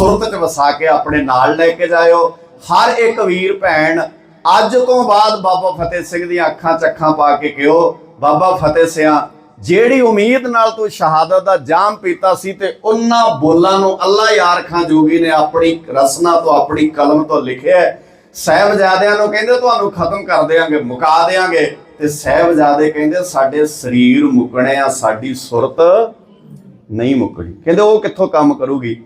ਸੁਰਤ ਚ ਵਸਾ ਕੇ ਆਪਣੇ ਨਾਲ ਲੈ ਕੇ ਜਾਇਓ। ਹਰ ਇੱਕ ਵੀਰ ਭੈਣ ਅੱਜ ਤੋਂ ਬਾਅਦ ਬਾਬਾ ਫਤਿਹ ਸਿੰਘ ਦੀਆਂ ਅੱਖਾਂ ਚੱਖਾਂ ਪਾ ਕੇ ਕਿਹੋ, ਬਾਬਾ ਫਤਿਹ ਸਿਆਂ, ਜਿਹੜੀ ਉਮੀਦ ਨਾਲ ਤੂੰ ਸ਼ਹਾਦਤ ਦਾ ਜਾਮ ਪੀਤਾ ਸੀ ਤੇ ਉਹਨਾਂ ਬੋਲਾਂ ਨੂੰ ਅੱਲਾ ਯਾਰ ਖਾਂ ਜੋਗੀ ਨੇ ਆਪਣੀ ਰਸਨਾ ਤੋਂ, ਆਪਣੀ ਕਲਮ ਤੋਂ ਲਿਖਿਆ ਹੈ। ਸਾਹਿਬਜ਼ਾਦਿਆਂ ਨੂੰ ਕਹਿੰਦੇ ਤੁਹਾਨੂੰ ਖਤਮ ਕਰ ਦੇਾਂਗੇ ਮੁਕਾ ਦੇਾਂਗੇ ਤੇ ਸਾਹਿਬਜ਼ਾਦੇ ਕਹਿੰਦੇ ਸਾਡੇ ਸਰੀਰ ਮੁੱਕਣੇ ਆ, ਸਾਡੀ ਸੁਰਤ ਨਹੀਂ ਮੁੱਕਣੀ। ਕਹਿੰਦੇ ਉਹ ਕਿੱਥੋਂ ਕੰਮ ਕਰੂਗੀ?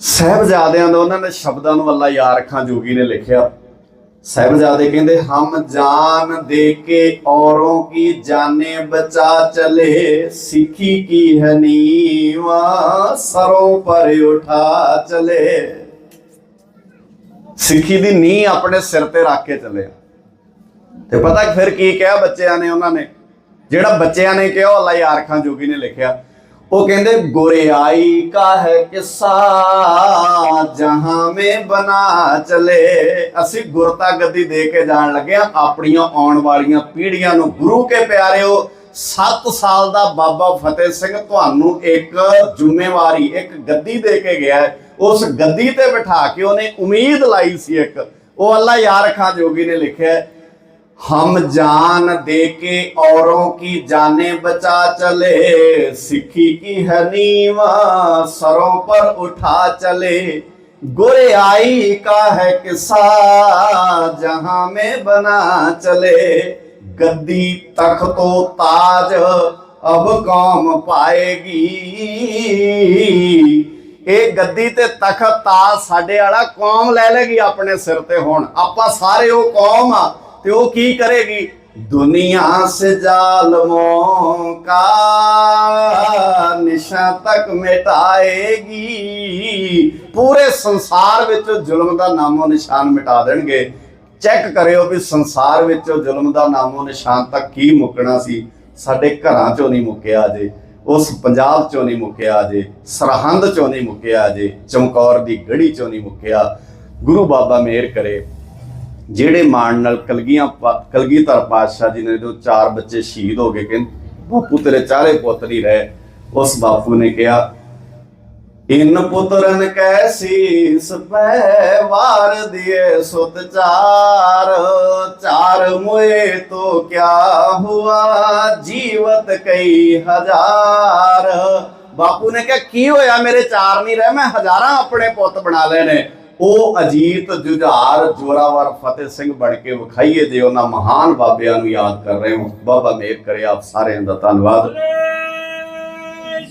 ਸਾਹਿਬਜ਼ਾਦਿਆਂ ਦਾ ਉਹਨਾਂ ਨੇ ਸ਼ਬਦਾਂ ਨੂੰ ਅੱਲਾ ਯਾਰ ਖਾਂ ਜੋਗੀ ਨੇ ਲਿਖਿਆ। ਸਾਹਿਬਜ਼ਾਦੇ ਕਹਿੰਦੇ, ਹਮ ਜਾਨ ਦੇ ਕੇ ਔਰੋਂ ਕੀ ਜਾਨੇ ਬਚਾ ਚਲੇ? ਸਿੱਖੀ ਕੀ ਹੈ ਨੀਵਾ? ਸਰੋਂ ਪਰ ਉਠਾ ਚਲੇ। ਸਿੱਖੀ ਦੀ ਨੀ ਆਪਣੇ ਸਿਰ ਤੇ ਰੱਖ ਕੇ ਚੱਲੇ। ਤੇ ਪਤਾ ਫਿਰ ਕੀ ਕਿਹਾ ਬੱਚਿਆਂ ਨੇ ਉਹਨਾਂ ਨੇ? ਜਿਹੜਾ ਬੱਚਿਆਂ ਨੇ ਕਿਹਾ, ਉਹ ਅੱਲਾ ਯਾਰ ਖਾਂ ਜੋਗੀ ਨੇ ਲਿਖਿਆ। ਉਹ ਕਹਿੰਦੇ, ਗੁਰਿਆਈ ਕਾ ਹੈ ਕਿੱਸਾ? ਜਹਾਂ ਮੇ ਬਨਾ ਚਲੇ। ਅਸੀਂ ਗੁਰਤਾ ਗੱਦੀ ਦੇ ਕੇ ਜਾਣ ਲੱਗਿਆ ਆਪਣੀਆਂ ਆਉਣ ਵਾਲੀਆਂ ਪੀੜ੍ਹੀਆਂ ਨੂੰ ਗੁਰੂ ਕੇ ਪਿਆਰਿਓ 7 ਸਾਲ ਦਾ ਬਾਬਾ ਫਤਿਹ ਸਿੰਘ ਤੁਹਾਨੂੰ ਇੱਕ ਜ਼ਿੰਮੇਵਾਰੀ, ਇੱਕ ਗੱਦੀ ਦੇ ਕੇ ਗਿਆ ਹੈ। ਉਸ ਗੱਦੀ ਤੇ ਬਿਠਾ ਕੇ ਉਹਨੇ ਉਮੀਦ ਲਾਈ ਸੀ ਇੱਕ। ਉਹ ਅੱਲਾ ਯਾਰ ਖਾਂ ਜੋਗੀ ਨੇ ਲਿਖਿਆ हम जान दे के औरों की जाने बचा चले सिक्खी की है नीवा सरों पर उठा चले गोरे आई का है किस्सा जहां में बना चले गद्दी तख्तो ताज अब कौम पाएगी ਇਹ ਗੱਦੀ ਤੇ ਤਖਤ ਤਾਜ ਸਾਡੇ ਵਾਲਾ ਕੌਮ ਲੈ ਲੇਗੀ ਆਪਣੇ ਸਿਰ ਤੇ ਹੁਣ ਆਪਾਂ ਸਾਰੇ ਉਹ ਕੌਮ ਆ ਤੇ ਉਹ ਕੀ ਕਰੇਗੀ? ਦੁਨੀਆ ਸੇ ਜ਼ਾਲਮੋਂ ਕਾ ਨਿਸ਼ਾ ਤੱਕ ਮਿਟਾਏਗੀ। ਪੂਰੇ ਸੰਸਾਰ ਵਿੱਚ ਜ਼ੁਲਮ ਦਾ ਨਾਮੋ ਨਿਸ਼ਾਨ ਮਿਟਾ ਦੇਣਗੇ। ਚੈੱਕ ਕਰਿਓ ਵੀ ਸੰਸਾਰ ਵਿੱਚ ਜ਼ੁਲਮ ਦਾ ਨਾਮੋ ਨਿਸ਼ਾਨ ਤੱਕ ਕੀ ਮੁੱਕਣਾ ਸੀ? ਸਾਡੇ ਘਰਾਂ ਚੋਂ ਨਹੀਂ ਮੁੱਕਿਆ ਜੇ, ਉਸ ਪੰਜਾਬ ਚੋਂ ਨਹੀਂ ਮੁੱਕਿਆ ਜੇ, ਸਰਹੰਦ ਚੋਂ ਨਹੀਂ ਮੁੱਕਿਆ ਜੇ, ਚਮਕੌਰ ਦੀ ਗੜੀ ਚੋਂ ਨਹੀਂ ਮੁੱਕਿਆ। ਗੁਰੂ ਬਾਬਾ ਮੇਰ ਕਰੇ। ਜਿਹੜੇ ਮਾਣ ਨਾਲ ਕਲਗੀਆਂ ਪਾ- ਕਲਗੀਧਰ ਪਾਤਸ਼ਾਹ ਜੀ ਨੇ ਜੋ ਚਾਰ ਬੱਚੇ ਸ਼ਹੀਦ ਹੋ ਗਏ, ਕਹਿੰਦੇ, ਬਾਪੂ ਤੇਰੇ ਚਾਰੇ ਪੁੱਤ ਨਹੀਂ ਰਹੇ। ਉਸ ਬਾਪੂ ਨੇ ਕਿਹਾ, ਇਨ ਪੁੱਤਰਨ ਕੈ ਸੀਸ ਵਾਰ ਦਿਏ ਸੁਤ ਚਾਰ। ਚਾਰ ਮੁਏ ਤੋ ਕਿਆ ਹੁਆ, ਜੀਵਤ ਕਈ ਹਜ਼ਾਰ। ਬਾਪੂ ਨੇ ਕਿਹਾ, ਕੀ ਹੋਇਆ ਮੇਰੇ ਚਾਰ ਨਹੀਂ ਰਹਿ? ਮੈਂ ਹਜ਼ਾਰਾਂ ਆਪਣੇ ਪੁੱਤ ਬਣਾ ਲਏ ਨੇ। ਉਹ ਅਜੀਤ ਜੁਝਾਰ ਜੋਰਾਵਰ ਫਤਿਹ ਸਿੰਘ ਬਣ ਕੇ ਵਿਖਾਈਏ ਜੇ ਉਹਨਾਂ ਮਹਾਨ ਬਾਬਿਆਂ ਨੂੰ ਯਾਦ ਕਰ ਰਹੇ ਹੋ। ਬਾਬਾ ਮੇਰ ਕਰੇ ਆਪ ਸਾਰਿਆਂ ਦਾ ਧੰਨਵਾਦ।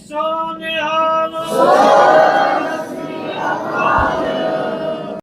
ਸੋਨਿਹਾਲ।